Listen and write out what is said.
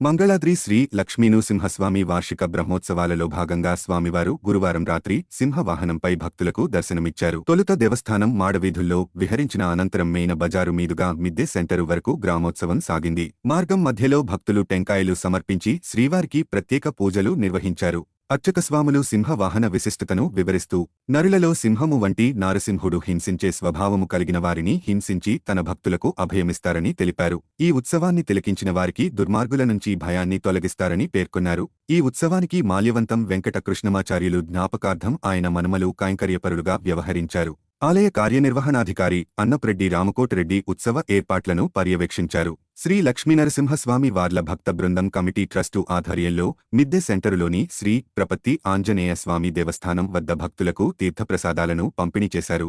మంగళాద్రి శ్రీ లక్ష్మీనృసింహస్వామి వార్షిక బ్రహ్మోత్సవాలలో భాగంగా స్వామివారు గురువారం రాత్రి సింహవాహనంపై భక్తులకు దర్శనమిచ్చారు. తొలుత దేవస్థానం మాడవీధుల్లో విహరించిన అనంతరం మెయిన బజారు మీదుగా మిద్దె సెంటరు వరకు గ్రామోత్సవం సాగింది. మార్గం మధ్యలో భక్తులు టెంకాయలు సమర్పించి శ్రీవారికి ప్రత్యేక పూజలు నిర్వహించారు. అర్చకస్వాములు సింహవాహన విశిష్టతను వివరిస్తూ నరులలో సింహము వంటి నారసింహుడు హింసించే స్వభావము కలిగిన వారిని హింసించి తన భక్తులకు అభయమిస్తారని తెలిపారు. ఈ ఉత్సవాన్ని తిలకించిన వారికి దుర్మార్గుల నుంచి భయాన్ని తొలగిస్తారని పేర్కొన్నారు. ఈ ఉత్సవానికి మాల్యవంతం వెంకట కృష్ణమాచార్యులు జ్ఞాపకార్థం ఆయన మనుమలు కైంకర్యపరులుగా వ్యవహరించారు. ఆలయ కార్యనిర్వహణాధికారి అన్నప్రెడ్డి రామకోటరెడ్డి ఉత్సవ ఏర్పాట్లను పర్యవేక్షించారు. శ్రీ లక్ష్మీనరసింహస్వామి వార్ల భక్త బృందం కమిటీ ట్రస్టు ఆధ్వర్యంలో మిద్దె సెంటరులోని శ్రీ ప్రపత్తి ఆంజనేయ స్వామి దేవస్థానం వద్ద భక్తులకు తీర్థప్రసాదాలను పంపిణీ చేశారు.